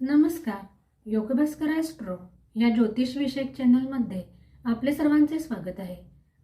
नमस्कार. योगभास्कर ॲस्ट्रो या ज्योतिषविषयक चॅनलमध्ये आपले सर्वांचे स्वागत आहे.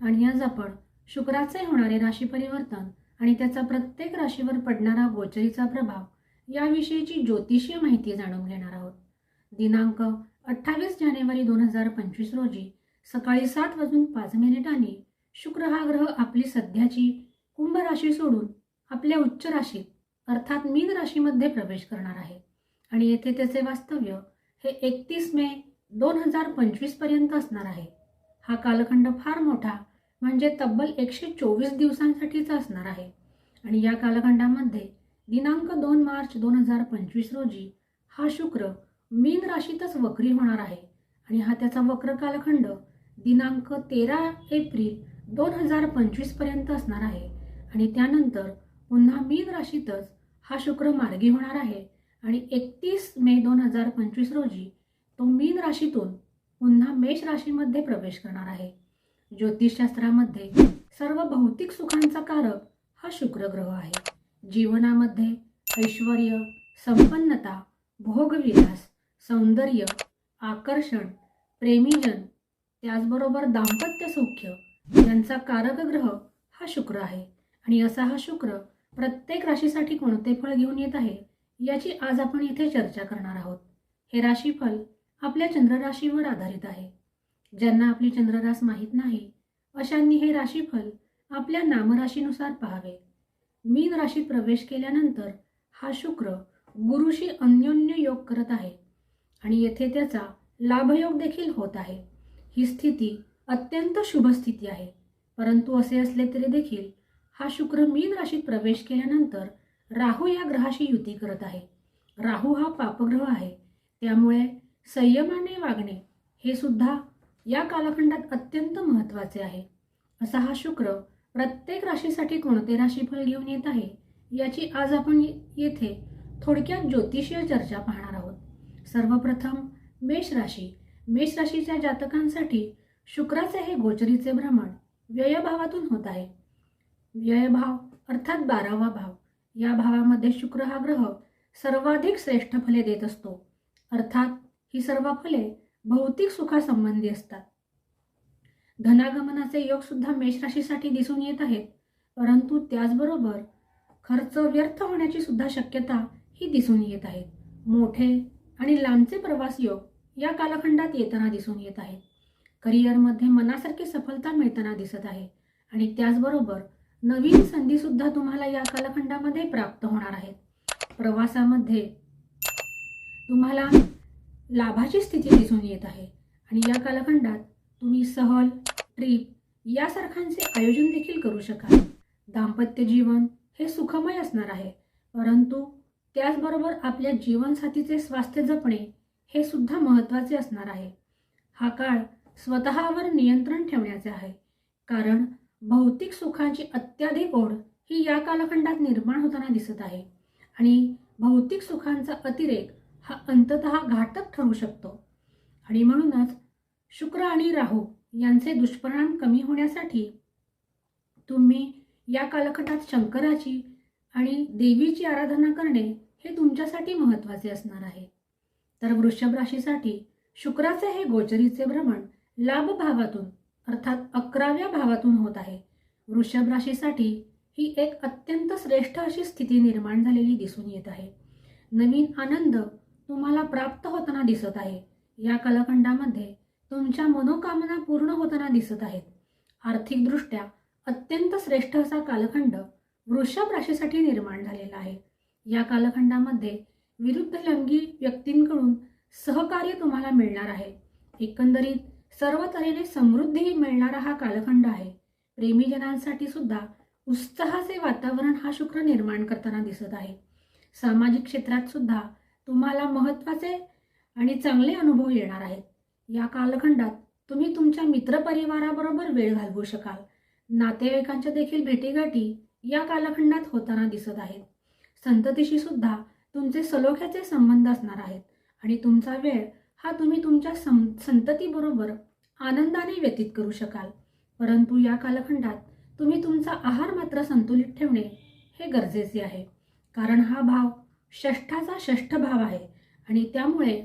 आणि आज आपण शुक्राचे होणारे राशी परिवर्तन आणि त्याचा प्रत्येक राशीवर पडणारा गोचरीचा प्रभाव याविषयीची ज्योतिषीय माहिती जाणून घेणार आहोत. दिनांक अठ्ठावीस जानेवारी दोन हजार पंचवीस रोजी सकाळी सात वाजून पाच मिनिटांनी शुक्र हा ग्रह आपली सध्याची कुंभ राशी सोडून आपल्या उच्च राशीत अर्थात मीन राशीमध्ये प्रवेश करणार आहे. आणि येथे त्याचे वास्तव्य हे एकतीस मे दोन हजार पंचवीसपर्यंत असणार आहे. हा कालखंड फार मोठा म्हणजे तब्बल एकशे चोवीस दिवसांसाठीचा असणार आहे. आणि या कालखंडामध्ये दिनांक दोन मार्च दोन हजार पंचवीस रोजी हा शुक्र मीन राशीतच वक्री होणार आहे. आणि हा त्याचा वक्र कालखंड दिनांक तेरा एप्रिल दोन हजार पंचवीसपर्यंत असणार आहे. आणि त्यानंतर पुन्हा मीन राशीतच हा शुक्र मार्गी होणार आहे. आणि एकतीस मे दोन हजार पंचवीस रोजी तो मीन राशीतून पुन्हा मेष राशीमध्ये प्रवेश करणार आहे. ज्योतिषशास्त्रामध्ये सर्व भौतिक सुखांचा कारक हा शुक्र ग्रह आहे. जीवनामध्ये ऐश्वर संपन्नता भोगविलास सौंदर्य आकर्षण प्रेमीजन त्याचबरोबर दाम्पत्य सौख्य यांचा कारक ग्रह हा शुक्र आहे. आणि असा हा शुक्र प्रत्येक राशीसाठी कोणते फळ घेऊन येत आहे? याची आज आपण इथे चर्चा करणार आहोत. हे राशीफल आपल्या चंद्रराशीवर आधारित आहे. ज्यांना आपली चंद्ररास माहीत नाही अशांनी हे राशीफल आपल्या नामराशीनुसार पाहावे. मीन राशीत प्रवेश केल्यानंतर हा शुक्र गुरुशी अन्योन्य योग करत आहे आणि येथे त्याचा लाभयोग देखील होत आहे. ही स्थिती अत्यंत शुभ स्थिती आहे. परंतु असे असले तरी देखील हा शुक्र मीन राशीत प्रवेश केल्यानंतर राहू या ग्रहाशी युती करत आहे. राहू हा पापग्रह आहे. त्यामुळे संयमाने वागणे हे सुद्धा या कालखंडात अत्यंत महत्त्वाचे आहे. असा हा शुक्र प्रत्येक राशीसाठी कोणते राशीफल घेऊन येत आहे याची आज आपण येथे थोडक्यात ज्योतिषीय चर्चा पाहणार आहोत. सर्वप्रथम मेष राशी. मेष राशीच्या जातकांसाठी शुक्राचे हे गोचरीचे भ्रमण व्ययभावातून होत आहे. व्ययभाव अर्थात बारावा भाव. या भावामध्ये शुक्र हा ग्रह सर्वाधिक श्रेष्ठ फले देत असतो. अर्थात ही सर्व फले भौतिक सुखासंबंधी असतात. धनागमनाचे योग सुद्धा मेष राशीसाठी दिसून येत आहेत परंतु त्याचबरोबर खर्च व्यर्थ होण्याची सुद्धा शक्यता ही दिसून येत आहेत मोठे आणि लांबचे प्रवास योग या कालखंडात येताना दिसून येत आहेत. करिअरमध्ये मनासारखी सफलता मिळताना दिसत आहे आणि त्याचबरोबर नवीन संधी सुद्धा तुम्हाला या कालखंडामध्ये प्राप्त होणार आहेत. प्रवासामध्ये तुम्हाला लाभाची स्थिती दिसून येत आहे आणि या कालखंडात तुम्ही सहल ट्रिप यासारखांचे आयोजन देखील करू शकाल. दाम्पत्य जीवन हे सुखमय असणार आहे परंतु त्याचबरोबर आपल्या जीवनसाथीचे स्वास्थ्य जपणे हे सुद्धा महत्त्वाचे असणार आहे. हा काळ स्वतःवर नियंत्रण ठेवण्याचे आहे कारण भौतिक सुखाची अत्याधिक ओढ ही या कालखंडात निर्माण होताना दिसत आहे. आणि भौतिक सुखांचा अतिरेक हा अंतत घातक ठरू शकतो. आणि म्हणूनच शुक्र आणि राहू यांचे दुष्परिणाम कमी होण्यासाठी तुम्ही या कालखंडात शंकराची आणि देवीची आराधना करणे हे तुमच्यासाठी महत्त्वाचे असणार आहे. तर वृषभ राशीसाठी शुक्राचे हे गोचरीचे भ्रमण लाभभावातून अर्थात अकराव्या भावातून होत आहे. वृषभ राशीसाठी ही एक अत्यंत श्रेष्ठ अशी स्थिती निर्माण झालेली दिसून येत आहे. नवीन आनंद तुम्हाला प्राप्त होताना दिसत आहे. या कालखंडामध्ये तुमच्या मनोकामना पूर्ण होताना दिसत आहेत. आर्थिकदृष्ट्या अत्यंत श्रेष्ठ असा कालखंड वृषभ राशीसाठी निर्माण झालेला आहे. या कालखंडामध्ये विरुद्ध लंगी व्यक्तींकडून सहकार्य तुम्हाला मिळणार आहे. एकंदरीत सर्व तऱ्हेने समृद्धीही मिळणारा हा कालखंड आहे. प्रेमीजनांसाठी सुद्धा उत्साहाचे वातावरण हा शुक्र निर्माण करताना दिसत आहे. सामाजिक क्षेत्रात सुद्धा तुम्हाला महत्त्वाचे आणि चांगले अनुभव येणार आहेत. या कालखंडात तुम्ही तुमच्या मित्रपरिवाराबरोबर वेळ घालवू शकाल. नातेवाईकांच्या देखील भेटीगाठी या कालखंडात होताना दिसत आहेत. संततीशी सुद्धा तुमचे सलोख्याचे संबंध असणार आहेत आणि तुमचा वेळ हा तुम्ही तुमच्या सं संततीबरोबर आनंदाने व्यतीत करू शकाल. परंतु या कालखंडात तुम्ही तुमचा आहार मात्र संतुलित ठेवणे हे गरजेचे आहे. कारण हा भाव षष्ठाचा षष्ठ भाव आहे आणि त्यामुळे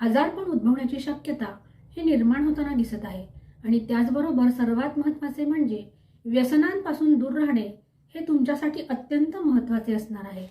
आजारपण उद्भवण्याची शक्यता ही निर्माण होताना दिसत आहे. आणि त्याचबरोबर सर्वात महत्त्वाचे म्हणजे व्यसनांपासून दूर राहणे हे तुमच्यासाठी अत्यंत महत्त्वाचे असणार आहे.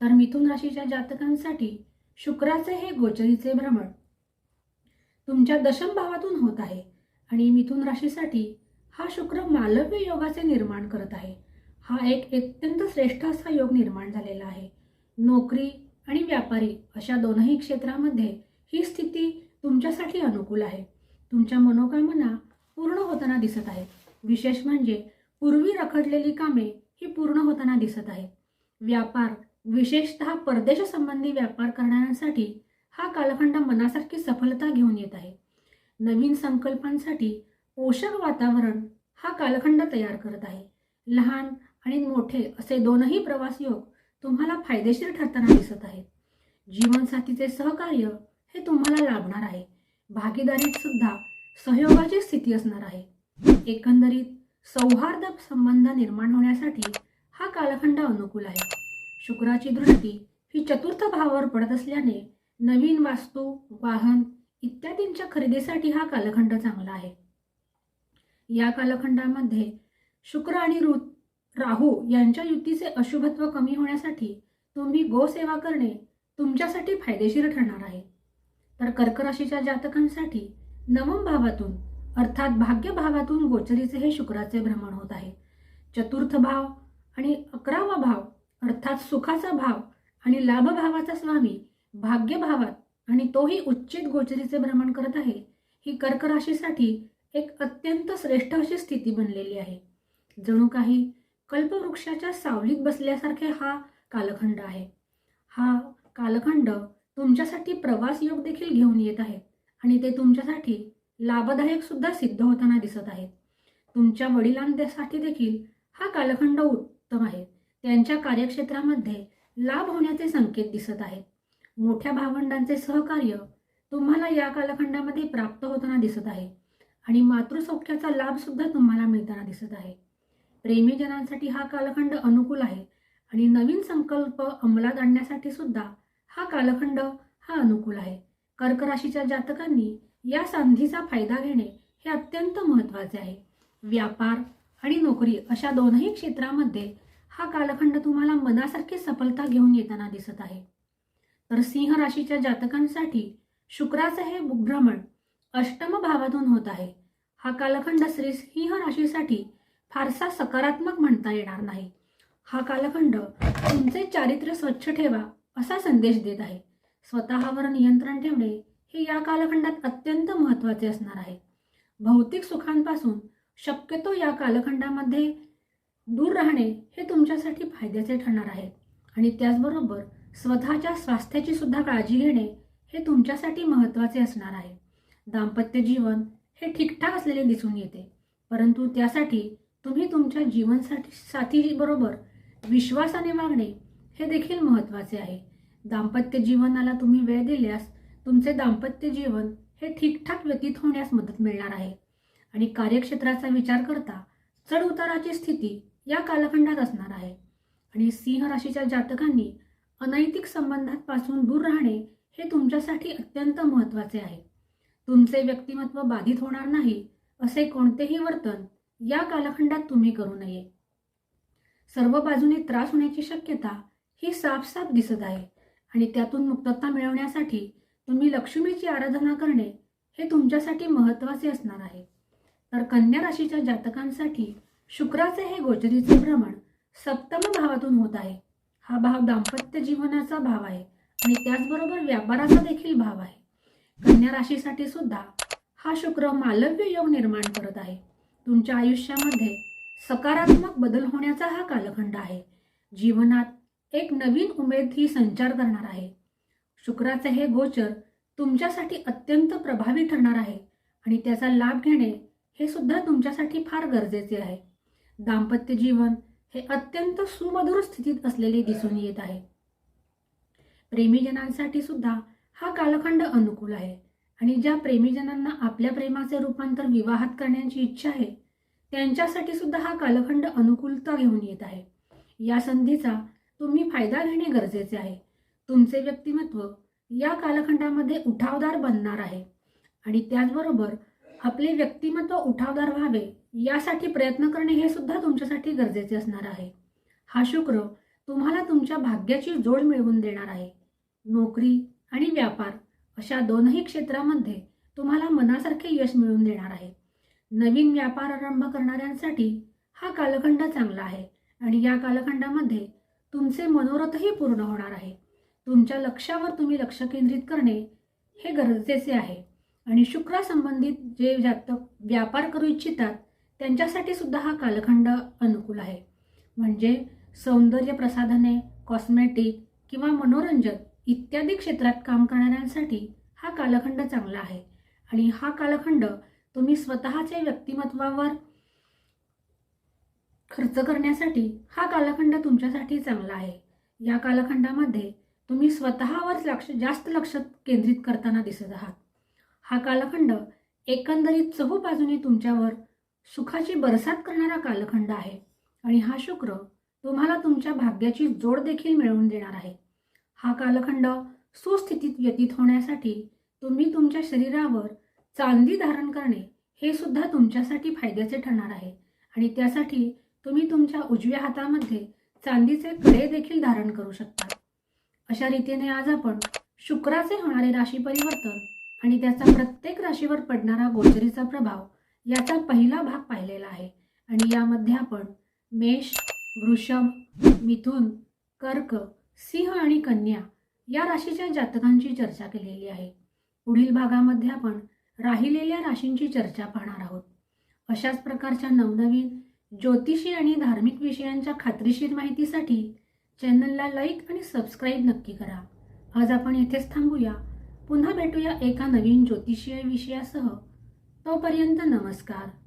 तर मिथुन राशीच्या जातकांसाठी शुक्राचे हे गोचरीचे भ्रमण तुमच्या दशम भावातून होत आहे. आणि मिथुन राशीसाठी हा शुक्र मालव्य योगाचे निर्माण करत आहे. हा एक अत्यंत श्रेष्ठ असा योग निर्माण झालेला आहे. नोकरी आणि व्यापारी अशा दोनही क्षेत्रामध्ये ही स्थिती तुमच्यासाठी अनुकूल आहे. तुमच्या मनोकामना पूर्ण होताना दिसत आहेत. विशेष म्हणजे पूर्वी रखडलेली कामे ही पूर्ण होताना दिसत आहेत. व्यापार विशेषतः परदेश संबंधी व्यापार करणाऱ्यांसाठी हा कालखंड मनासारखी सफलता घेऊन येत आहे. नवीन संकल्पांसाठी पोषक वातावरण हा कालखंड तयार करत आहे. लहान आणि मोठे असे दोनही प्रवास योग तुम्हाला फायदेशीर ठरताना दिसत आहेत. जीवनसाथीचे सहकार्य हे तुम्हाला लाभणार आहे. भागीदारीत सुद्धा सहयोगाची स्थिती असणार आहे. एकंदरीत सौहार्द संबंध निर्माण होण्यासाठी हा कालखंड अनुकूल आहे. शुक्राची दृष्टी ही चतुर्थ भावावर पडत असल्याने नवीन वास्तू वाहन इत्यादींच्या खरेदीसाठी हा कालखंड चांगला आहे. या कालखंडामध्ये शुक्र आणि ऋ राहू यांच्या युतीचे अशुभत्व कमी होण्यासाठी तुम्ही गोसेवा करणे तुमच्यासाठी फायदेशीर ठरणार आहे. तर कर्क राशीच्या जातकांसाठी नवम भावातून अर्थात भाग्य भावातून गोचरीचे हे शुक्राचे भ्रमण होत आहे. चतुर्थ भाव आणि अकरावा भाव अर्थात सुखाचा भाव आणि लाभभावाचा स्वामी भाग्यभावात आणि तोही उच्चित गोचरीचे भ्रमण करत आहे ही कर्क राशीसाठी एक अत्यंत श्रेष्ठ अशी स्थिती बनलेली आहे. जणू काही कल्पवृक्षाच्या सावलीत बसल्यासारखे हा कालखंड आहे. हा कालखंड तुमच्यासाठी प्रवास योग देखील घेऊन येत आहे आणि ते तुमच्यासाठी लाभदायक सुद्धा सिद्ध होताना दिसत आहेत तुमच्या वडिलांसाठी देखील हा कालखंड उत्तम आहे. त्यांच्या कार्यक्षेत्रामध्ये लाभ होण्याचे संकेत दिसत आहेत. मोठ्या भावंडांचे सहकार्य तुम्हाला या कालखंडामध्ये प्राप्त होताना दिसत आहे. आणि मातृसौख्याचा लाभ सुद्धा तुम्हाला मिळताना दिसत आहे. प्रेमीजनांसाठी हा कालखंड अनुकूल आहे. आणि नवीन संकल्प अंमलात आणण्यासाठी सुद्धा हा कालखंड हा अनुकूल आहे. कर्क राशीच्या जातकांनी या संधीचा फायदा घेणे हे अत्यंत महत्त्वाचे आहे. व्यापार आणि नोकरी अशा दोनही क्षेत्रामध्ये हा कालखंड तुम्हाला मनासारखी सफलता घेऊन येताना दिसत आहे. तर सिंह राशीच्या जातकांसाठी शुक्राचं हे भ्रमण अष्टम भावातून होत आहे. हा कालखंड श्री सिंह राशीसाठी फारसा सकारात्मक म्हणता येणार नाही. हा कालखंड तुमचे चारित्र्य स्वच्छ ठेवा असा संदेश देत आहे. स्वतःवर नियंत्रण ठेवणे हे या कालखंडात अत्यंत महत्त्वाचे असणार आहे. भौतिक सुखांपासून शक्यतो या कालखंडामध्ये दूर राहणे हे तुमच्यासाठी फायद्याचे ठरणार आहे. आणि त्याचबरोबर स्वतःच्या स्वास्थ्याची सुद्धा काळजी घेणे हे तुमच्यासाठी महत्त्वाचे असणार आहे. दाम्पत्य जीवन हे ठीकठाक असलेले दिसून येते. परंतु त्यासाठी तुम्ही तुमच्या जीवनसाठी साथीबरोबर विश्वासाने वागणे हे देखील महत्त्वाचे आहे. दाम्पत्य जीवनाला तुम्ही वेळ दिल्यास तुमचे दाम्पत्य जीवन हे ठीकठाक व्यतीत होण्यास मदत मिळणार आहे. आणि कार्यक्षेत्राचा विचार करता चढ उताराची स्थिती या कालखंडात असणार आहे. आणि सिंह राशीच्या जातकांनी अनैतिक संबंधांपासून दूर राहणे हे तुमच्यासाठी अत्यंत महत्त्वाचे आहे. तुमचे व्यक्तिमत्व बाधित होणार नाही असे कोणतेही वर्तन या कालखंडात तुम्ही करू नये. सर्व बाजूने त्रास होण्याची शक्यता ही साफसाफ दिसत आहे आणि त्यातून मुक्तता मिळवण्यासाठी तुम्ही लक्ष्मीची आराधना करणे हे तुमच्यासाठी महत्त्वाचे असणार आहे. तर कन्या राशीच्या जातकांसाठी शुक्राचे हे गोचरीचे भ्रमण सप्तम भावातून होत आहे. हा भाव दाम्पत्य जीवनाचा भाव आहे आणि त्याचबरोबर व्यापाराचा देखील भाव आहे. कन्या राशीसाठी सुद्धा हा शुक्र मालव्य योग निर्माण करत आहे. तुमच्या आयुष्यामध्ये सकारात्मक बदल होण्याचा हा कालखंड आहे. जीवनात एक नवीन उमेद ही संचार करणार आहे. शुक्राचे हे गोचर तुमच्यासाठी अत्यंत प्रभावी ठरणार आहे आणि त्याचा लाभ घेणे हे सुद्धा तुमच्यासाठी फार गरजेचे आहे. दाम्पत्य जीवन हे अत्यंत सुमधुर स्थितीत असलेले दिसून येत आहे. प्रेमीजनांसाठी सुद्धा हा कालखंड अनुकूल आहे आणि ज्या प्रेमीजनांना आपल्या प्रेमाचे रूपांतर विवाहात करण्याची इच्छा आहे त्यांच्यासाठी सुद्धा हा कालखंड अनुकूलता घेऊन येत आहे. या संधीचा तुम्ही फायदा घेणे गरजेचे आहे. तुमचे व्यक्तिमत्व या कालखंडामध्ये उठावदार बनणार आहे आणि त्याचबरोबर आपले व्यक्तिमत्व उठावदार व्हावे यासाठी प्रयत्न करणे हे सुद्धा तुमच्यासाठी गरजेचे असणार आहे. हा शुक्र तुम्हाला तुमच्या भाग्याची जोड मिळवून देणार आहे. नोकरी आणि व्यापार अशा दोनही क्षेत्रामध्ये तुम्हाला मनासारखे यश मिळवून देणार आहे. नवीन व्यापार आरंभ करणाऱ्यांसाठी हा कालखंड चांगला आहे आणि या कालखंडामध्ये तुमचे मनोरथही पूर्ण होणार आहे. तुमच्या लक्षावर तुम्ही लक्ष केंद्रित करणे हे गरजेचे आहे. आणि शुक्रासंबंधित जे जातक व्यापार करू इच्छितात त्यांच्यासाठी सुद्धा हा कालखंड अनुकूल आहे. म्हणजे सौंदर्य प्रसाधने कॉस्मेटिक किंवा मनोरंजन इत्यादी क्षेत्रात काम करणाऱ्यांसाठी हा कालखंड चांगला आहे. आणि हा कालखंड तुम्ही स्वतःच्या व्यक्तिमत्वावर खर्च करण्यासाठी हा कालखंड तुमच्यासाठी चांगला आहे. या कालखंडामध्ये तुम्ही स्वतःवर लक्ष जास्त लक्ष केंद्रित करताना दिसत आहात. हा कालखंड एकंदरीत चहू बाजूने तुमच्यावर सुखाची बरसात करणारा कालखंड आहे आणि हा शुक्र तुम्हाला तुमच्या भाग्याची जोड देखील मिळवून देणार आहे. हा कालखंड सुस्थितीत व्यतीत होण्यासाठी तुम्ही तुमच्या शरीरावर चांदी धारण करणे हे सुद्धा तुमच्यासाठी फायद्याचे ठरणार आहे आणि त्यासाठी तुम्ही तुमच्या उजव्या हातामध्ये चांदीचे कडे देखील धारण करू शकता. अशा रीतीने आज आपण शुक्राचे होणारे राशी परिवर्तन आणि त्याचा प्रत्येक राशीवर पडणारा गोचरीचा प्रभाव याचा पहिला भाग पाहिलेला आहे. आणि यामध्ये आपण मेष वृषभ मिथुन कर्क सिंह आणि कन्या या राशीच्या जातकांची चर्चा केलेली आहे. पुढील भागामध्ये आपण राहिलेल्या राशींची चर्चा पाहणार आहोत. अशाच प्रकारच्या नवनवीन ज्योतिषी आणि धार्मिक विषयांच्या खात्रीशीर माहितीसाठी चॅनलला लाईक आणि सबस्क्राईब नक्की करा. आज आपण इथेच थांबूया. पुन्हा भेटूया एका नवीन ज्योतिषीय विषयासह. तोपर्यंत नमस्कार.